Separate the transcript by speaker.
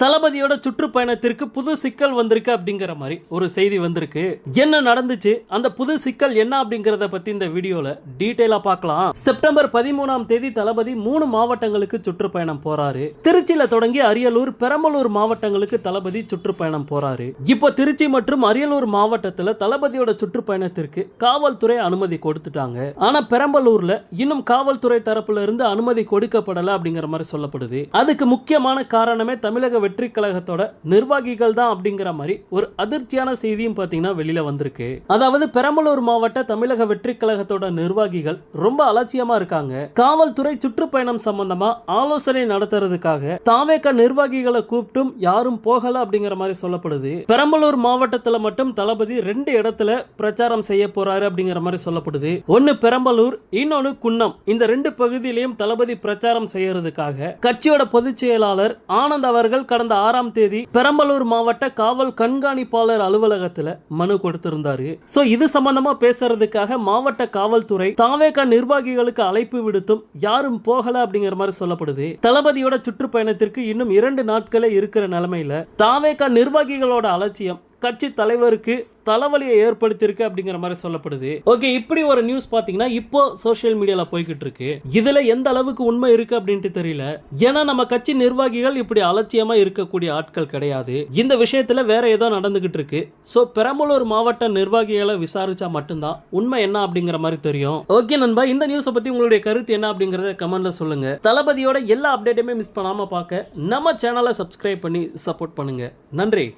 Speaker 1: தளபதியோட சுற்றுப்பயணத்திற்கு புது சிக்கல் வந்திருக்கு அப்படிங்கிற மாதிரி ஒரு செய்தி வந்திருக்கு. என்ன நடந்துச்சு? அந்த புது சிக்கல் என்ன அப்படிங்கறத பத்தி இந்த வீடியோல டீடைலா பார்க்கலாம். செப்டம்பர் பதிமூணாம் தேதி தளபதி மூணு மாவட்டங்களுக்கு சுற்றுப்பயணம் போறாரு. திருச்சியில தொடங்கி அரியலூர் பெரம்பலூர் மாவட்டங்களுக்கு தளபதி சுற்றுப்பயணம் போறாரு. இப்போ திருச்சி மற்றும் அரியலூர் மாவட்டத்துல தளபதியோட சுற்றுப்பயணத்திற்கு காவல்துறை அனுமதி கொடுத்துட்டாங்க. ஆனா பெரம்பலூர்ல இன்னும் காவல்துறை தரப்புல இருந்து அனுமதி கொடுக்கப்படல அப்படிங்கிற மாதிரி சொல்லப்படுது. அதுக்கு முக்கியமான காரணமே தமிழக வெற்றி கழகத்தோட நிர்வாகிகள் தான் அப்படிங்கிற மாதிரி ஒரு அதிர்ச்சியான செய்தியும் பாத்தீங்கன்னா வெளியில வந்திருக்கு. அதாவது பெரம்பலூர் மாவட்ட தமிழக வெற்றி கழகத்தோட நிர்வாகிகள் ரொம்ப அலட்சியமா இருக்காங்க. காவல்துறை சுற்றுப்பயணம் சம்பந்தமா ஆலோசனை நடத்துறதுக்காக தாமேக்க நிர்வாகிகளை கூப்பிட்டும் யாரும் போகல அப்படிங்கிற மாதிரி சொல்லப்படுது. பெரம்பலூர் மாவட்டத்துல மட்டும் தளபதி ரெண்டு இடத்துல பிரச்சாரம் செய்ய போறாரு அப்படிங்கிற மாதிரி சொல்லப்படுது. ஒன்னு பெரம்பலூர் இன்னொன்னு குன்னம். இந்த ரெண்டு பகுதியிலையும் தளபதி பிரச்சாரம் செய்யறதுக்காக கட்சியோட பொதுச் செயலாளர் ஆனந்த் அவர்கள் கடந்த ஆறாம் தேதி பெரம்பலூர் மாவட்ட காவல் கண்காணிப்பாளர் அலுவலகத்துல மனு கொடுத்திருந்தாரு. சோ இது சம்பந்தமா பேசுறதுக்காக மாவட்ட காவல்துறை தாவேக நிர்வாகிகளுக்கு அழைப்பு விடுத்தும் யாரும் போகல அப்படிங்கிற மாதிரி சொல்லப்படுது. தளபதியோட சுற்றுப்பயணத்திற்கு இன்னும் இரண்டு நாட்களே இருக்கிற நிலைமையில தாவேக நிர்வாகிகளோட அலட்சியம் கட்சி தலைவருக்கு தலைவலியை ஏற்படுத்தியிருக்கு அப்படிங்கிற மாதிரி சொல்லப்படுது. ஓகே இப்படி ஒரு நியூஸ் பார்த்தீங்கன்னா இப்போ சோஷியல் மீடியாவில் போய்கிட்டு இருக்கு. இதில் எந்த அளவுக்கு உண்மை இருக்கு அப்படின்ட்டு தெரியல. ஏன்னா நம்ம கட்சி நிர்வாகிகள் இப்படி அலட்சியமா இருக்கக்கூடிய ஆட்கள் கிடையாது. இந்த விஷயத்துல வேற ஏதோ நடந்துகிட்டு இருக்கு. ஸோ பெரம்பலூர் மாவட்ட நிர்வாகிகளை விசாரிச்சா மட்டும்தான் உண்மை என்ன அப்படிங்கிற மாதிரி தெரியும். ஓகே நண்பா இந்த நியூஸை பத்தி உங்களுடைய கருத்து என்ன அப்படிங்கறத கமெண்ட்ல சொல்லுங்க. தளபதியோட எல்லா அப்டேட்டுமே மிஸ் பண்ணாம பார்க்க நம்ம சேனலை சப்ஸ்கிரைப் பண்ணி சப்போர்ட் பண்ணுங்க. நன்றி.